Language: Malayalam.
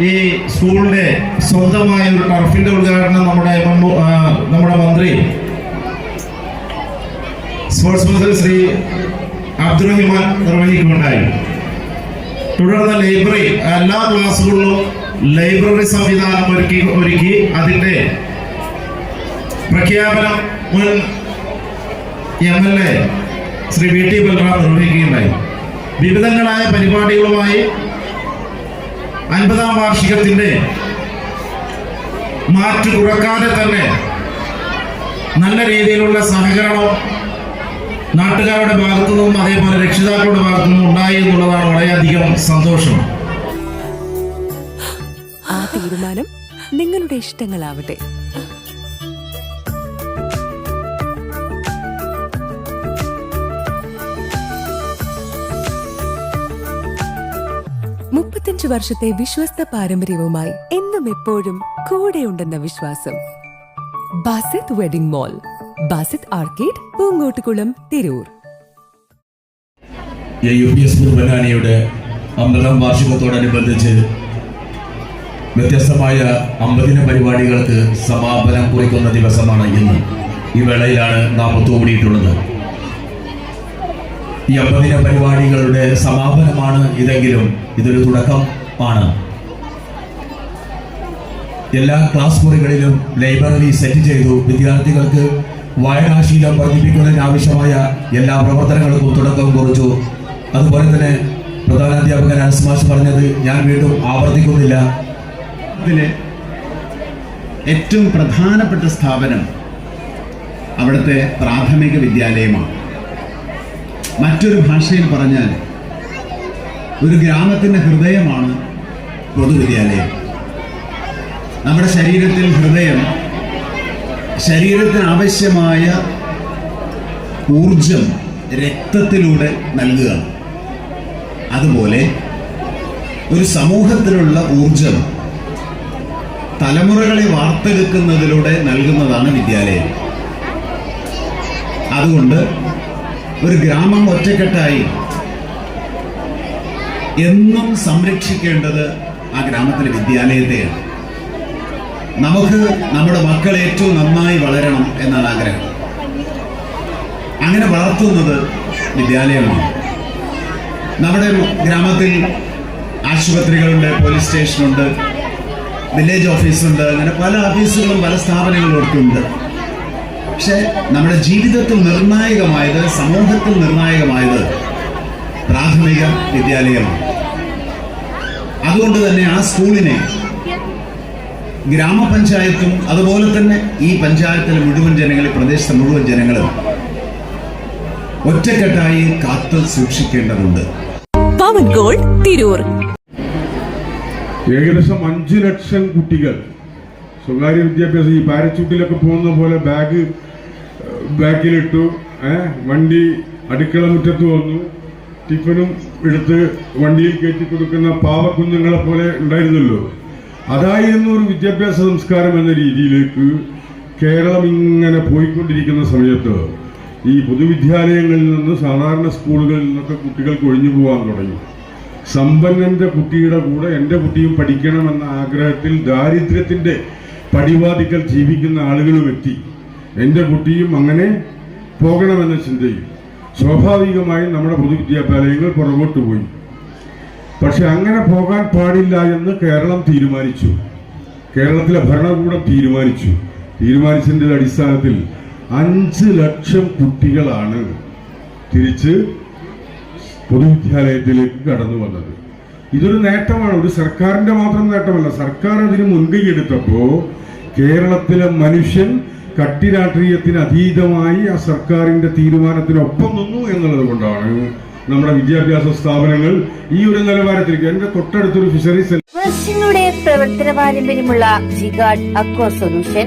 ഈ സ്കൂളിന്റെ സ്വന്തമായ ഒരു ടർഫിന്റെ ഉദ്ഘാടനം നമ്മുടെ നമ്മുടെ മന്ത്രി സ്പോർട്സ് മന്ത്രി ശ്രീ അബ്ദുറഹിമാൻ നിർവഹിക്കുകയുണ്ടായി. തുടർന്ന് ലൈബ്രറി എല്ലാ ക്ലാസ്സുകളിലും ലൈബ്രറി സംവിധാനം ഒരുക്കി ഒരുക്കി അതിന്റെ പ്രഖ്യാപനം മുൻ M L A Shri V T Balram നിർവഹിക്കുകയുണ്ടായി. വിവിധങ്ങളായ പരിപാടികളുമായി അൻപതാം വാർഷികത്തിന്റെ മാറ്റു കുറക്കാതെ തന്നെ നല്ല രീതിയിലുള്ള സഹകരണം നാട്ടുകാരുടെ ഭാഗത്തു നിന്നും അതേപോലെ രക്ഷിതാക്കളുടെ ഭാഗത്തു നിന്നും ഉണ്ടായി എന്നുള്ളതാണ് വളരെയധികം സന്തോഷം. ആ തീരുമാനം നിങ്ങളുടെ ഇഷ്ടങ്ങളാവട്ടെ. മുപ്പത്തഞ്ച് വർഷത്തെ വിശ്വസ്ത പാരമ്പര്യവുമായി എന്നും എപ്പോഴും കൂടെയുണ്ടെന്ന വിശ്വാസം. Basith wedding mall Basith arcade Poongottukulam Tirur. U P S വാർഷികത്തോടനുബന്ധിച്ച് വ്യത്യസ്തമായ അമ്പതിന പരിപാടികൾക്ക് സമാപനം കുറിക്കുന്ന ദിവസമാണ് ഇന്ന്. ഈ വേളയിലാണ് നാം ഒത്തുകൂടിയിട്ടുള്ളത്. ഈ അമ്പതിന പരിപാടികളുടെ സമാപനമാണ് ഇതെങ്കിലും. ഇതൊരു തുടക്കം ആണ്. എല്ലാ ക്ലാസ് മുറികളിലും ലൈബ്രറി സെറ്റ് ചെയ്തു. വിദ്യാർത്ഥികൾക്ക് വായനാശീലം വർദ്ധിപ്പിക്കുന്നതിന് ആവശ്യമായ എല്ലാ പ്രവർത്തനങ്ങൾക്കും തുടക്കം കുറിച്ചു. അതുപോലെ തന്നെ പ്രധാനാധ്യാപകൻ അനുസ്മാഷ് പറഞ്ഞത് ഞാൻ വീണ്ടും ആവർത്തിക്കുന്നില്ല. ഇതിലെ ഏറ്റവും പ്രധാനപ്പെട്ട സ്ഥാപനം അവിടുത്തെ പ്രാഥമിക വിദ്യാലയമാണ്. മറ്റൊരു ഭാഷയിൽ പറഞ്ഞാൽ ഒരു ഗ്രാമത്തിന്റെ ഹൃദയമാണ് പൊതുവിദ്യാലയം. നമ്മുടെ ശരീരത്തിൽ ഹൃദയം ശരീരത്തിന് ആവശ്യമായ ഊർജം രക്തത്തിലൂടെ നൽകുക അതുപോലെ ഒരു സമൂഹത്തിലുള്ള ഊർജം തലമുറകളെ വാർത്തെടുക്കുന്നതിലൂടെ നൽകുന്നതാണ് വിദ്യാലയം. അതുകൊണ്ട് ഒരു ഗ്രാമം ഒറ്റക്കെട്ടായി. എന്നും സംരക്ഷിക്കേണ്ടത് ആ ഗ്രാമത്തിലെ വിദ്യാലയത്തെയാണ്. നമുക്ക് നമ്മുടെ മക്കൾ ഏറ്റവും നന്നായി വളരണം എന്നാണ് ആഗ്രഹം. അങ്ങനെ വളർത്തുന്നത് വിദ്യാലയമാണ്. നമ്മുടെ ഗ്രാമത്തിൽ ആശുപത്രികളുണ്ട് പോലീസ് സ്റ്റേഷനുണ്ട് വില്ലേജ് ഓഫീസുണ്ട് അങ്ങനെ പല ഓഫീസുകളും പല സ്ഥാപനങ്ങളും ഒക്കെ ഉണ്ട്. പക്ഷെ നമ്മുടെ ജീവിതത്തിൽ നിർണായകമായത് സമൂഹത്തിൽ നിർണായകമായത് പ്രാഥമിക വിദ്യാലയമാണ്. അതുകൊണ്ട് തന്നെ ആ സ്കൂളിനെ ഗ്രാമപഞ്ചായത്തും അതുപോലെ തന്നെ ഈ പഞ്ചായത്തിലെ മുഴുവൻ ജനങ്ങൾ ഈ പ്രദേശത്തെ മുഴുവൻ ജനങ്ങളും ഒറ്റക്കെട്ടായി കാത്തു സൂക്ഷിക്കേണ്ടതുണ്ട്. പവൻ ഗോൾ തിരൂർ. ഏകദേശം അഞ്ചു ലക്ഷം കുട്ടികൾ സ്വകാര്യ വിദ്യാഭ്യാസം ഈ പാരച്യൂട്ടിലൊക്കെ പോകുന്ന പോലെ ബാഗ് ബാക്കിലിട്ടു വണ്ടി അടുക്കള മുറ്റത്ത് വന്നു. ടിഫിനും എടുത്ത് വണ്ടിയിൽ കയറ്റി കൊടുക്കുന്ന പാവക്കുഞ്ഞുങ്ങളെ പോലെ ഉണ്ടായിരുന്നല്ലോ. അതായിരുന്നു ഒരു വിദ്യാഭ്യാസ സംസ്കാരം എന്ന രീതിയിലേക്ക് കേരളം ഇങ്ങനെ പോയിക്കൊണ്ടിരിക്കുന്ന സമയത്ത് ഈ പൊതുവിദ്യാലയങ്ങളിൽ നിന്ന് സാധാരണ സ്കൂളുകളിൽ നിന്നൊക്കെ കുട്ടികൾക്ക് ഒഴിഞ്ഞു പോകാൻ തുടങ്ങി. സമ്പന്നന്റെ കുട്ടിയുടെ കൂടെ എന്റെ കുട്ടിയും പഠിക്കണമെന്ന ആഗ്രഹത്തിൽ ദാരിദ്ര്യത്തിന്റെ പടിവാതിക്കൽ ജീവിക്കുന്ന ആളുകളും എത്തി എന്റെ കുട്ടിയും അങ്ങനെ പോകണമെന്ന ചിന്തയും സ്വാഭാവികമായും നമ്മുടെ പൊതുവിദ്യാലയങ്ങൾ പുറകോട്ട് പോയി. പക്ഷെ അങ്ങനെ പോകാൻ പാടില്ല എന്ന് കേരളം തീരുമാനിച്ചു. കേരളത്തിലെ ഭരണകൂടം തീരുമാനിച്ചു. തീരുമാനിച്ചതിന്റെ അടിസ്ഥാനത്തിൽ അഞ്ച് ലക്ഷം കുട്ടികളാണ് തിരിച്ച് പൊതുവിദ്യാലയത്തിലേക്ക് കടന്നു വന്നത്. ഇതൊരു നേട്ടമാണ്. ഒരു സർക്കാരിന്റെ മാത്രം നേട്ടമല്ല. സർക്കാർ അതിന് മുൻകൈ എടുത്തപ്പോൾ കേരളത്തിലെ മനുഷ്യൻ കട്ടി രാഷ്ട്രീയത്തിന് അതീതമായി ആ സർക്കാരിന്റെ തീരുമാനത്തിനൊപ്പം നിന്നു എന്നുള്ളത് കൊണ്ടാണ് നമ്മുടെ വിദ്യാഭ്യാസ സ്ഥാപനങ്ങൾ ഈ ഒരു നിലവാരത്തിലേക്ക് എന്റെ തൊട്ടടുത്തൊരു ഫിഷറീസ് പ്രവർത്തന പാരമ്പര്യമുള്ള ജിഗാഡ് അക്വ സൊല്യൂഷൻ